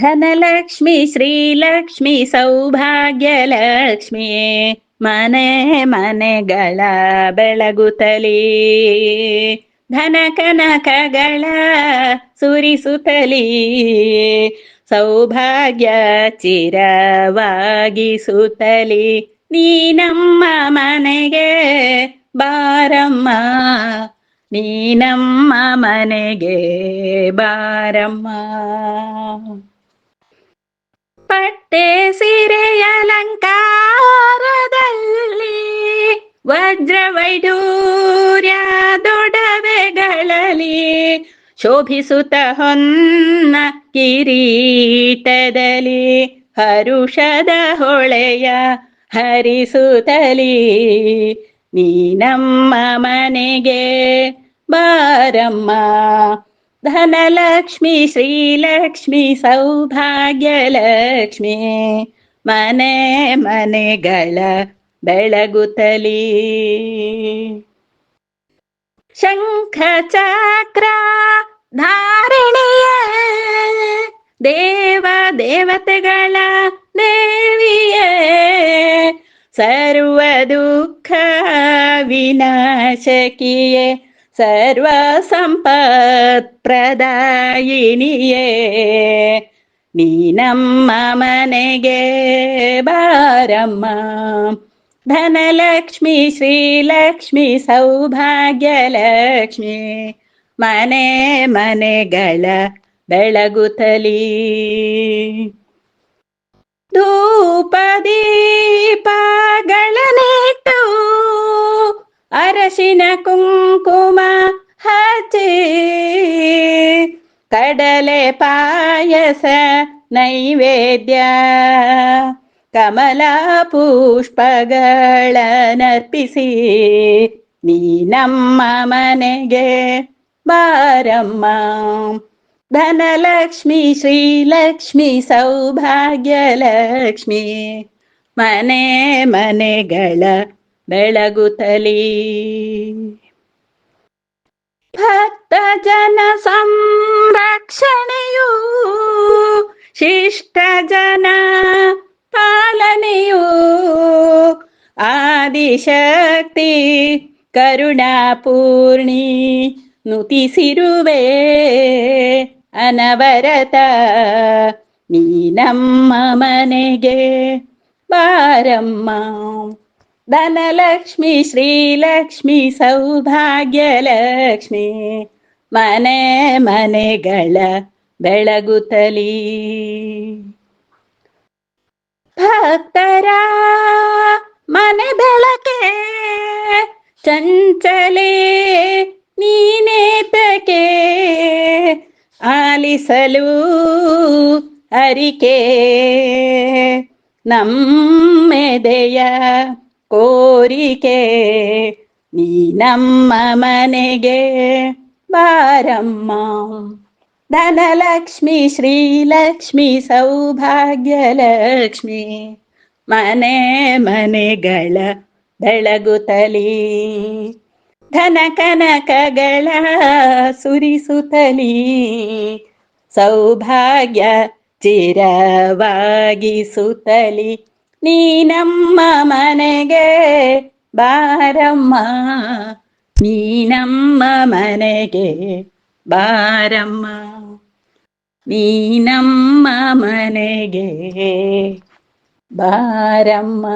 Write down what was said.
ಧನಲಕ್ಷ್ಮಿ, ಶ್ರೀಲಕ್ಷ್ಮಿ, ಸೌಭಾಗ್ಯಲಕ್ಷ್ಮಿ, ಮನೆ ಮನೆಗಳ ಬೆಳಗುತ್ತಲಿ ಧನ ಕನಕಗಳ ಸುರಿಸುತ್ತಲೀ ಸೌಭಾಗ್ಯ ಚಿರವಾಗಿಸುತ್ತಲಿ ನೀ ನಮ್ಮ ಮನೆಗೆ ಬಾರಮ್ಮ. ನೀ ನಮ್ಮ ಮನೆಗೆ ಬಾರಮ್ಮ. ಪಟ್ಟೆ ಸೀರೆಯ ವಜ್ರವೈಡೂರ್ಯ ವಜ್ರ ವೈಡೂರ್ಯ ದೊಡವೆಗಳಲ್ಲಿ ಶೋಭಿಸುತ್ತ ಹೊನ್ನ ಕಿರೀಟದಲ್ಲಿ ಹರುಷದ ಹೊಳೆಯ ಹರಿಸುತ್ತಲಿ. ನೀ ನಮ್ಮ ಮನೆಗೆ ಬಾರಮ್ಮ. ಧನಲಕ್ಷ್ಮಿ ಶ್ರೀಲಕ್ಷ್ಮಿ ಸೌಭಾಗ್ಯಲಕ್ಷ್ಮಿ ಮನೆ ಮನೆಗಳ ಬೆಳಗುತ್ತಲಿ ಶಂಖ ಚಕ್ರ ಧಾರಣೆಯ ದೇವ ದೇವತೆಗಳ ದೇವಿಯೇ ಸರ್ವ ದುಃಖ ವಿನಾಶಕಿಯೇ ಸರ್ವ ಸಂಪತ್ ಪ್ರದಾಯಿನಿಯೇ ನೀ ನಮ್ಮ ಮನೆಗೆ ಬಾರಮ್ಮ ಧನಲಕ್ಷ್ಮಿ ಶ್ರೀಲಕ್ಷ್ಮಿ ಸೌಭಾಗ್ಯಲಕ್ಷ್ಮಿ ಮನೆ ಮನೆಗಳ ಬೆಳಗುತ್ತಲಿ ಅರಶಿನ ಕುಂಕುಮ ಹಚ್ಚಿ, ಕಡಲೆ ಪಾಯಸ ನೈವೇದ್ಯ, ಕಮಲ ಪುಷ್ಪಗಳನ್ನರ್ಪಿಸಿ ನೀ ನಮ್ಮ ಮನೆಗೆ ಬಾರಮ್ಮ. ಧನಲಕ್ಷ್ಮಿ, ಶ್ರೀಲಕ್ಷ್ಮಿ, ಸೌಭಾಗ್ಯಲಕ್ಷ್ಮಿ, ಮನೆ ಮನೆಗಳ ಬೆಳಗುತ್ತಲಿ. ಭಕ್ತ ಜನ ಸಂರಕ್ಷಣೆಯು ಶಿಷ್ಟ ಜನ ಪಾಲನೆಯು ಆದಿಶಕ್ತಿ ಕರುಣಾಪೂರ್ಣಿ ನುತಿಸಿರುವೆ ಅನವರತ. ನೀ ನಮ್ಮ ಮನೆಗೆ ಬಾರಮ್ಮ. ಧನಲಕ್ಷ್ಮಿ ಶ್ರೀಲಕ್ಷ್ಮಿ ಸೌಭಾಗ್ಯಲಕ್ಷ್ಮಿ. ಮನೆ ಮನೆಗಳ ಬೆಳಗುತ್ತಲಿ ಭಕ್ತರ ಮನೆ ಬೆಳಕೆ ಚಂಚಲೆ ನೀನೇತಕೆ ಆಲಿಸಲು ಅರಿಕೆ ನಮ್ಮೆದೆಯ ಕೋರಿಕೆ, ನೀ ನಮ್ಮ ಮನೆಗೆ ಬಾರಮ್ಮ. ಧನಲಕ್ಷ್ಮಿ, ಶ್ರೀಲಕ್ಷ್ಮಿ, ಸೌಭಾಗ್ಯಲಕ್ಷ್ಮಿ, ಮನೆ ಮನೆಗಳ ಬೆಳಗುತ್ತಲಿ ಧನ ಕನಕಗಳ ಸುರಿಸುತ್ತಲಿ ಸೌಭಾಗ್ಯ ಚಿರವಾಗಿಸುತ್ತಲಿ ನೀ ನಮ್ಮ ಮನೆಗೆ ಬಾರಮ್ಮ ನೀ ನಮ್ಮ ಮನೆಗೆ ಬಾರಮ್ಮ ನೀ ನಮ್ಮ ಮನೆಗೆ ಬಾರಮ್ಮ